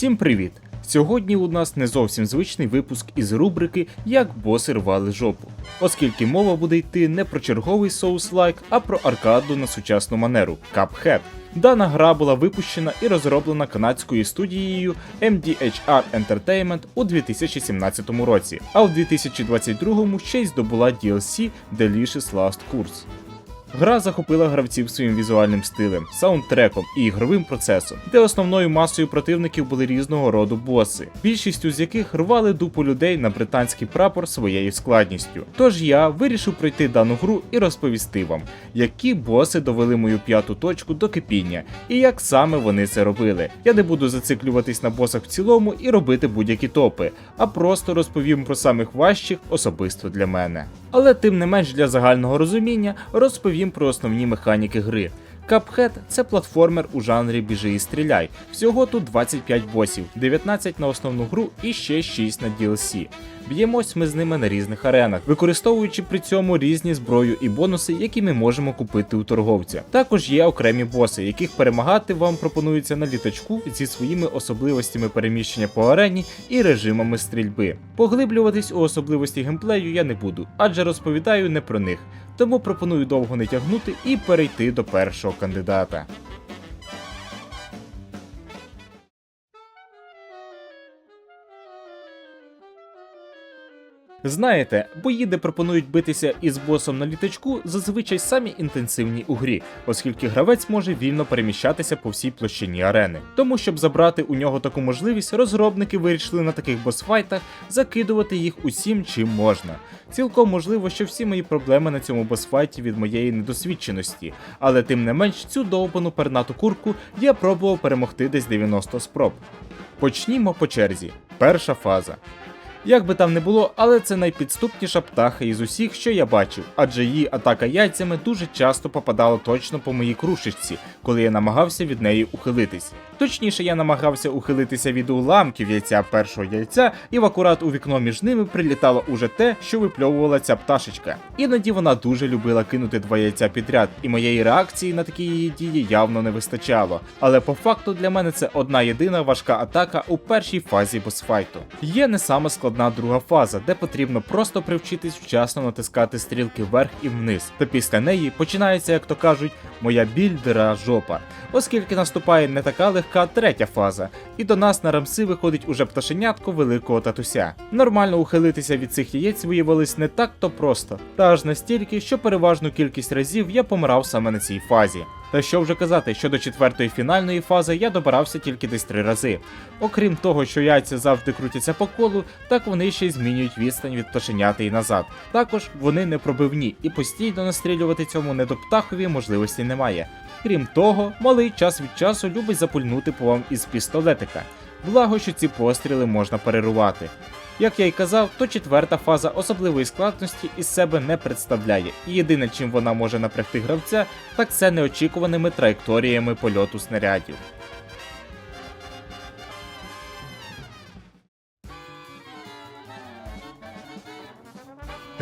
Всім привіт! Сьогодні у нас не зовсім звичний випуск із рубрики Як боси рвали жопу, оскільки мова буде йти не про черговий соус-лайк, а про аркаду на сучасну манеру Cuphead. Дана гра була випущена і розроблена канадською студією MDHR Entertainment у 2017 році, а у 2022 ще й здобула DLC Delicious Last Course. Гра захопила гравців своїм візуальним стилем, саундтреком і ігровим процесом, де основною масою противників були різного роду боси, більшістю з яких рвали дупу людей на британський прапор своєю складністю. Тож я вирішив пройти дану гру і розповісти вам, які боси довели мою п'яту точку до кипіння, і як саме вони це робили. Я не буду зациклюватись на босах в цілому і робити будь-які топи, а просто розповім про самих важчих особисто для мене. Але тим не менш для загального розуміння розповім про основні механіки гри. Cuphead – це платформер у жанрі біжи і стріляй. Всього тут 25 босів, 19 на основну гру і ще 6 на DLC. Б'ємось ми з ними на різних аренах, використовуючи при цьому різні зброю і бонуси, які ми можемо купити у торговця. Також є окремі боси, яких перемагати вам пропонується на літачку зі своїми особливостями переміщення по арені і режимами стрільби. Поглиблюватись у особливості геймплею я не буду, адже розповідаю не про них. Тому пропоную довго не тягнути і перейти до першого кандидата. Знаєте, бої, де пропонують битися із босом на літачку, зазвичай самі інтенсивні у грі, оскільки гравець може вільно переміщатися по всій площині арени. Тому, щоб забрати у нього таку можливість, розробники вирішили на таких босфайтах закидувати їх усім, чим можна. Цілком можливо, що всі мої проблеми на цьому босфайті від моєї недосвідченості, але тим не менш цю довбану пернату курку я пробував перемогти десь 90 спроб. Почнімо по черзі. Перша фаза. Як би там не було, але це найпідступніша птаха із усіх, що я бачив, адже її атака яйцями дуже часто попадала точно по моїй крушечці, коли я намагався від неї ухилитись. Точніше, я намагався ухилитися від уламків яйця першого яйця, і в акурат у вікно між ними прилітало уже те, що випльовувала ця пташечка. Іноді вона дуже любила кинути два яйця підряд, і моєї реакції на такі її дії явно не вистачало. Але по факту для мене це одна єдина важка атака у першій фазі босфайту. Є не саме складна друга фаза, де потрібно просто привчитись вчасно натискати стрілки вверх і вниз. Та після неї починається, як то кажуть, моя біль дира жопа, оскільки наступає не така легка третя фаза, і до нас на рамси виходить уже пташенятко великого татуся. Нормально ухилитися від цих яєць виявилось не так то просто, та аж настільки, що переважну кількість разів я помирав саме на цій фазі. Та що вже казати, що до четвертої фінальної фази я добирався тільки десь три рази. Окрім того, що яйця завжди крутяться по колу, так вони ще й змінюють відстань від пташеняти і назад. Також вони не пробивні і постійно настрілювати цьому недоптахові можливості немає. Крім того, малий час від часу любить запульнути по вам із пістолетика. Благо, що ці постріли можна перерувати. Як я й казав, то четверта фаза особливої складності із себе не представляє, і єдине, чим вона може напрягти гравця, так це неочікуваними траєкторіями польоту снарядів.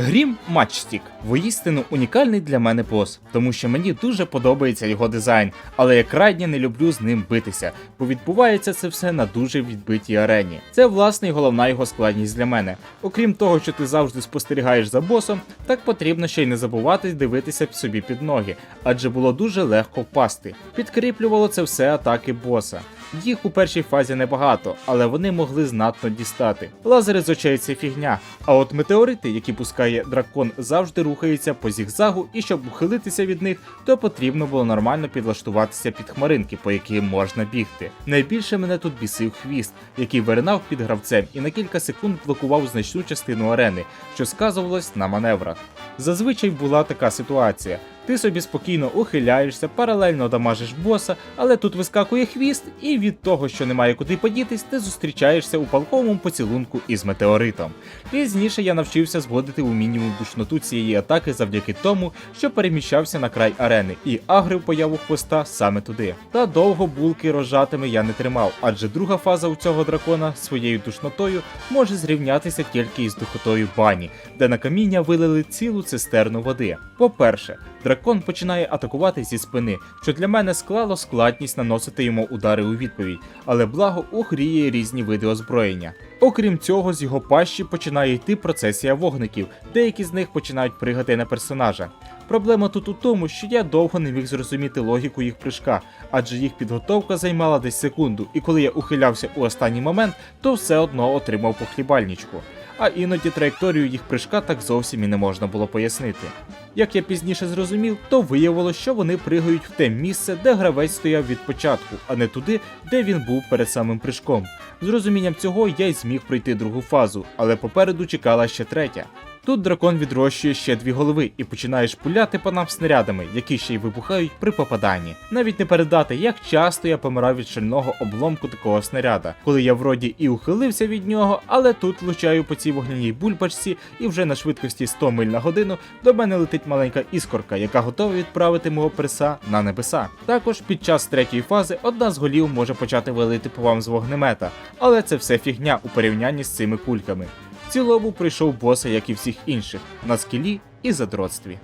Грім Матчстік воістину унікальний для мене бос, тому що мені дуже подобається його дизайн, але я крайне не люблю з ним битися, бо відбувається це все на дуже відбитій арені. Це власне і головна його складність для мене. Окрім того, що ти завжди спостерігаєш за босом, так потрібно ще й не забувати дивитися собі під ноги, адже було дуже легко впасти. Підкріплювало це все атаки боса. Їх у першій фазі небагато, але вони могли знатно дістати. Лазери з очей це фігня. А от метеорити, які пускає дракон, завжди рухаються по зігзагу, і щоб ухилитися від них, то потрібно було нормально підлаштуватися під хмаринки, по яким можна бігти. Найбільше мене тут бісив хвіст, який виринав під гравцем і на кілька секунд блокував значну частину арени, що сказувалось на маневрах. Зазвичай була така ситуація. Ти собі спокійно ухиляєшся, паралельно дамажиш боса, але тут вискакує хвіст, і від того, що немає куди подітись, ти зустрічаєшся у палковому поцілунку із метеоритом. Пізніше я навчився зводити у мінімум душноту цієї атаки завдяки тому, що переміщався на край арени і агрив появу хвоста саме туди. Та довго булки розжатими я не тримав, адже друга фаза у цього дракона своєю душнотою може зрівнятися тільки із духотою бані, де на каміння вилили цілу цистерну води. По-перше, дракон дракон починає атакувати зі спини, що для мене склало складність наносити йому удари у відповідь, але благо у грі є різні види озброєння. Окрім цього, з його пащі починає йти процесія вогників, деякі з них починають пригати на персонажа. Проблема тут у тому, що я довго не міг зрозуміти логіку їх прыжка, адже їх підготовка займала десь секунду, і коли я ухилявся у останній момент, то все одно отримав по хлібальничку. А іноді траєкторію їх прыжка так зовсім і не можна було пояснити. Як я пізніше зрозумів, то виявилося, що вони пригають в те місце, де гравець стояв від початку, а не туди, де він був перед самим прыжком. З розумінням цього я й зміг пройти другу фазу, але попереду чекала ще третя. Тут дракон відрощує ще дві голови і починаєш пуляти по нам снарядами, які ще й вибухають при попаданні. Навіть не передати, як часто я помирав від шального обломку такого снаряда, коли я вроді і ухилився від нього, але тут влучаю по цій вогняній бульбачці, і вже на швидкості 100 миль на годину до мене летить маленька іскорка, яка готова відправити мого перса на небеса. Також під час третьої фази одна з голів може почати валити по вам з вогнемета, але це все фігня у порівнянні з цими кульками. Цілому прийшов боса, як і всіх інших, на скілі і задротстві.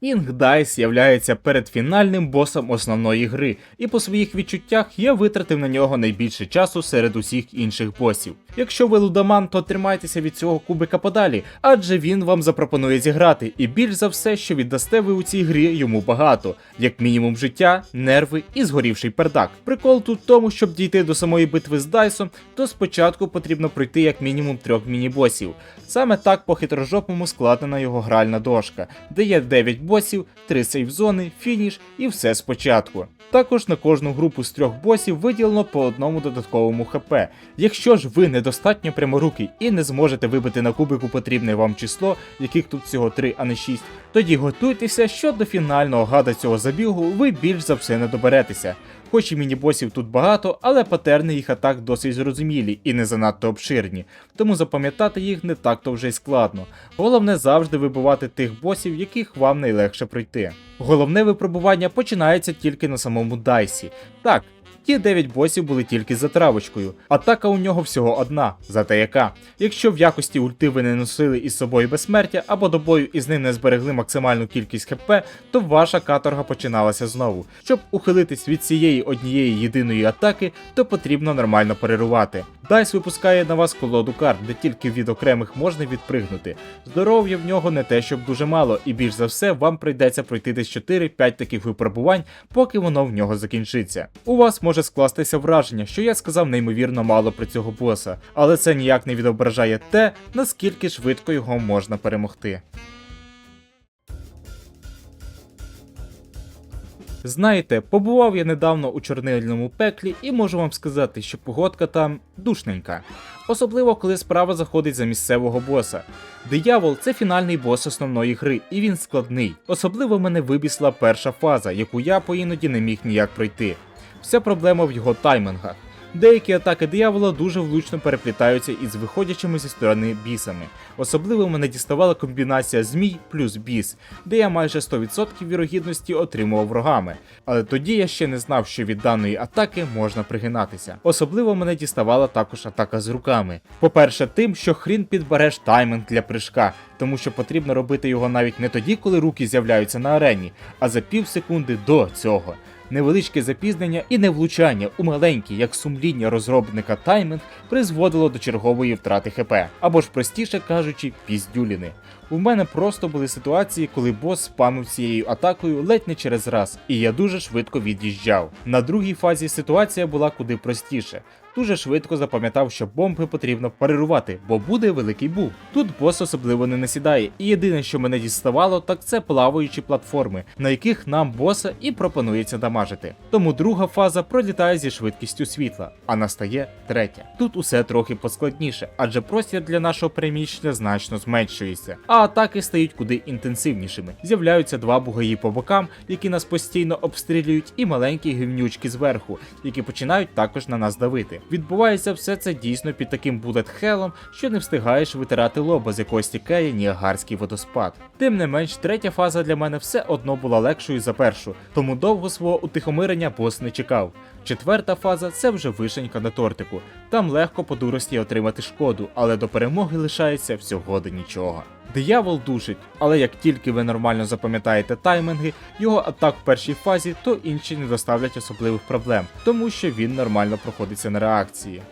Інг Дайс являється передфінальним босом основної гри, і по своїх відчуттях я витратив на нього найбільше часу серед усіх інших босів. Якщо ви лудоман, то тримайтеся від цього кубика подалі, адже він вам запропонує зіграти, і більш за все, що віддасте ви у цій грі йому багато, як мінімум життя, нерви і згорівший пердак. Прикол тут в тому, щоб дійти до самої битви з Дайсом, то спочатку потрібно пройти як мінімум трьох міні-босів. Саме так по хитрожопому складена його гральна дошка, де є 9 босів, 3 сейф-зони, фініш і все спочатку. Також на кожну групу з трьох босів виділено по одному додатковому ХП. Якщо ж ви недостатньо пряморукий і не зможете вибити на кубику потрібне вам число, яких тут всього 3, а не 6, тоді готуйтеся, що до фінального гада цього забігу ви більш за все не доберетеся. Хоч і міні-босів тут багато, але патерни їх атак досить зрозумілі і не занадто обширні, тому запам'ятати їх не так-то вже й складно. Головне завжди вибивати тих босів, яких вам найлегше пройти. Головне випробування починається тільки на самому Дайсі. Так, ті 9 босів були тільки за травочкою. Атака у нього всього одна, зате яка. Якщо в якості ульти ви не носили із собою безсмертя або до бою із ним не зберегли максимальну кількість хп, то ваша каторга починалася знову. Щоб ухилитись від цієї однієї єдиної атаки, то потрібно нормально перерувати. Дайс випускає на вас колоду карт, де тільки від окремих можна відпригнути. Здоров'я в нього не те, щоб дуже мало, і більш за все вам прийдеться пройти десь 4-5 таких випробувань, поки воно в нього закінчиться. У вас може скластися враження, що я сказав неймовірно мало про цього боса, але це ніяк не відображає те, наскільки швидко його можна перемогти. Знаєте, побував я недавно у чорнильному пеклі і можу вам сказати, що погодка там душненька. Особливо коли справа заходить за місцевого боса. Диявол це фінальний бос основної гри, і він складний. Особливо мене вибісла перша фаза, яку я поіноді не міг ніяк пройти. Вся проблема в його таймингах. Деякі атаки диявола дуже влучно переплітаються із виходячими зі сторони бісами. Особливо мене діставала комбінація змій плюс біс, де я майже 100% вірогідності отримував врагами. Але тоді я ще не знав, що від даної атаки можна пригинатися. Особливо мене діставала також атака з руками. По-перше, тим, що хрін підбереш тайминг для прыжка, тому що потрібно робити його навіть не тоді, коли руки з'являються на арені, а за пів секунди до цього. Невеличке запізнення і невлучання у маленький, як сумління розробника таймінг призводило до чергової втрати ХП, або ж простіше кажучи, піздюліни. У мене просто були ситуації, коли бос спамив цією атакою ледь не через раз, і я дуже швидко від'їжджав. На другій фазі ситуація була куди простіше. Дуже швидко запам'ятав, що бомби потрібно парирувати, бо буде великий був. Тут бос особливо не насідає, і єдине, що мене діставало, так це плаваючі платформи, на яких нам боса і пропонується дамажити. Тому друга фаза пролітає зі швидкістю світла, а настає третя. Тут усе трохи поскладніше, адже простір для нашого переміщення значно зменшується, а атаки стають куди інтенсивнішими. З'являються два бугаї по бокам, які нас постійно обстрілюють, і маленькі гівнючки зверху, які починають також на нас давити. Відбувається все це дійсно під таким булет-хелом, що не встигаєш витирати лоба, з якого стікає ніагарський водоспад. Тим не менш, третя фаза для мене все одно була легшою за першу, тому довго свого утихомирення бос не чекав. Четверта фаза це вже вишенька на тортику. Там легко по дурості отримати шкоду, але до перемоги лишається всього до нічого. Диявол душить, але як тільки ви нормально запам'ятаєте тайминги, його атак в першій фазі, то інші не доставлять особливих проблем, тому що він нормально проходиться на реакції.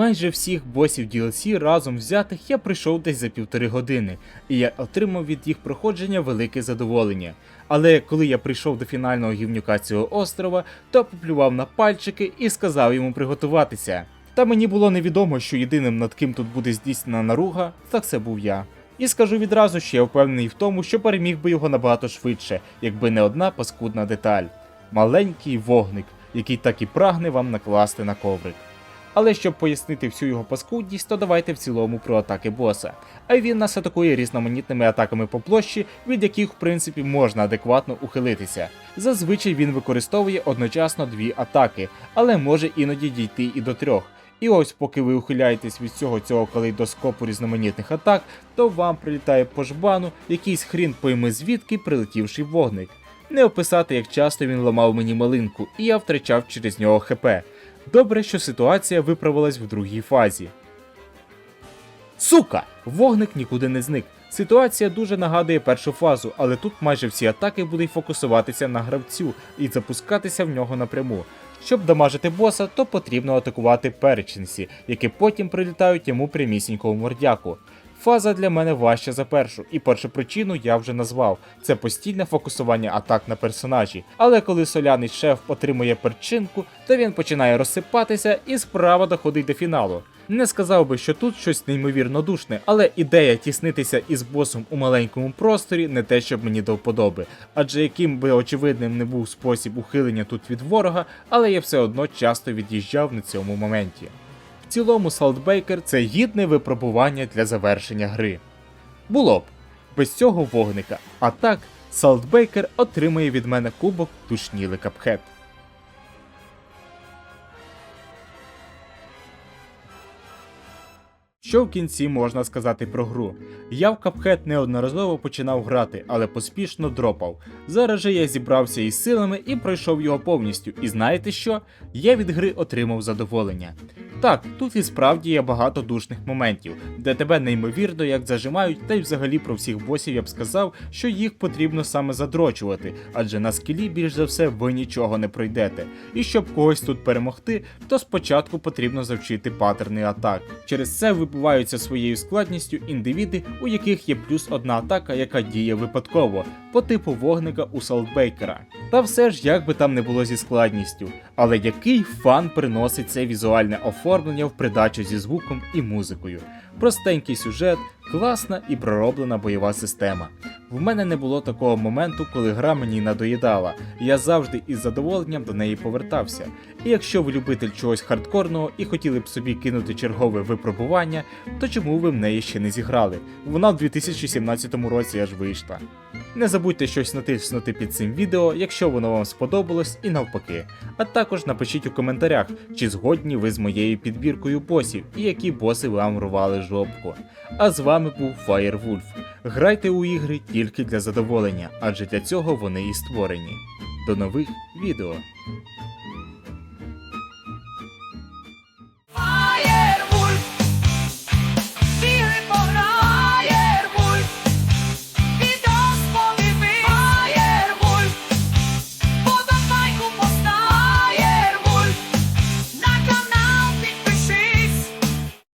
Майже всіх босів DLC разом взятих я пройшов десь за півтори години, і я отримав від їх проходження велике задоволення. Але коли я прийшов до фінального гівнюка цього острова, то поплював на пальчики і сказав йому приготуватися. Та мені було невідомо, що єдиним над ким тут буде здійснена наруга, так це був я. І скажу відразу, що я впевнений в тому, що переміг би його набагато швидше, якби не одна паскудна деталь маленький вогник, який так і прагне вам накласти на коврик. Але щоб пояснити всю його паскудність, то давайте в цілому про атаки боса. А він нас атакує різноманітними атаками по площі, від яких в принципі можна адекватно ухилитися. Зазвичай він використовує одночасно дві атаки, але може іноді дійти і до трьох. І ось поки ви ухиляєтесь від всього цього калейдоскопу різноманітних атак, то вам прилітає по жбану якийсь хрін пойми звідки прилетівший вогник. Не описати, як часто він ламав мені малинку, і я втрачав через нього ХП. Добре, що ситуація виправилась в другій фазі. Сука! Вогник нікуди не зник. Ситуація дуже нагадує першу фазу, але тут майже всі атаки будуть фокусуватися на гравцю і запускатися в нього напряму. Щоб дамажити боса, то потрібно атакувати перечинсі, які потім прилітають йому прямісінько в мордяку. Фаза для мене важча за першу, і першу причину я вже назвав це постійне фокусування атак на персонажі. Але коли соляний шеф отримує перчинку, то він починає розсипатися і справа доходить до фіналу. Не сказав би, що тут щось неймовірно душне, але ідея тіснитися із босом у маленькому просторі не те, щоб мені до вподоби. Адже яким би очевидним не був спосіб ухилення тут від ворога, але я все одно часто від'їжджав на цьому моменті. Цілому Saltbaker – це гідне випробування для завершення гри. Було б без цього вогника. А так, Saltbaker отримує від мене кубок душніли капхет. Що в кінці можна сказати про гру? Я в Cuphead неодноразово починав грати, але поспішно дропав. Зараз же я зібрався із силами і пройшов його повністю. І знаєте що? Я від гри отримав задоволення. Так, тут і справді є багато душних моментів, де тебе неймовірно як зажимають, та й взагалі про всіх босів я б сказав, що їх потрібно саме задрочувати, адже на скілі більш за все ви нічого не пройдете. І щоб когось тут перемогти, то спочатку потрібно завчити паттерни атак. Через це вибиваються своєю складністю індивіди, у яких є плюс одна атака, яка діє випадково, по типу вогника у Салтбейкера. Та все ж як би там не було зі складністю. Але який фан приносить це візуальне оформлення в придачу зі звуком і музикою. Простенький сюжет, класна і пророблена бойова система. В мене не було такого моменту, коли гра мені надоїдала, я завжди із задоволенням до неї повертався. І якщо ви любитель чогось хардкорного і хотіли б собі кинути чергове випробування, то чому ви в неї ще не зіграли? Вона в 2017 році аж вийшла. Не забудьте щось натиснути під цим відео, якщо воно вам сподобалось, і навпаки. А також напишіть у коментарях, чи згодні ви з моєю підбіркою босів і які боси вам рвали жопку. А з вами був Firewolf. Грайте у ігри тільки для задоволення, адже для цього вони і створені. До нових відео.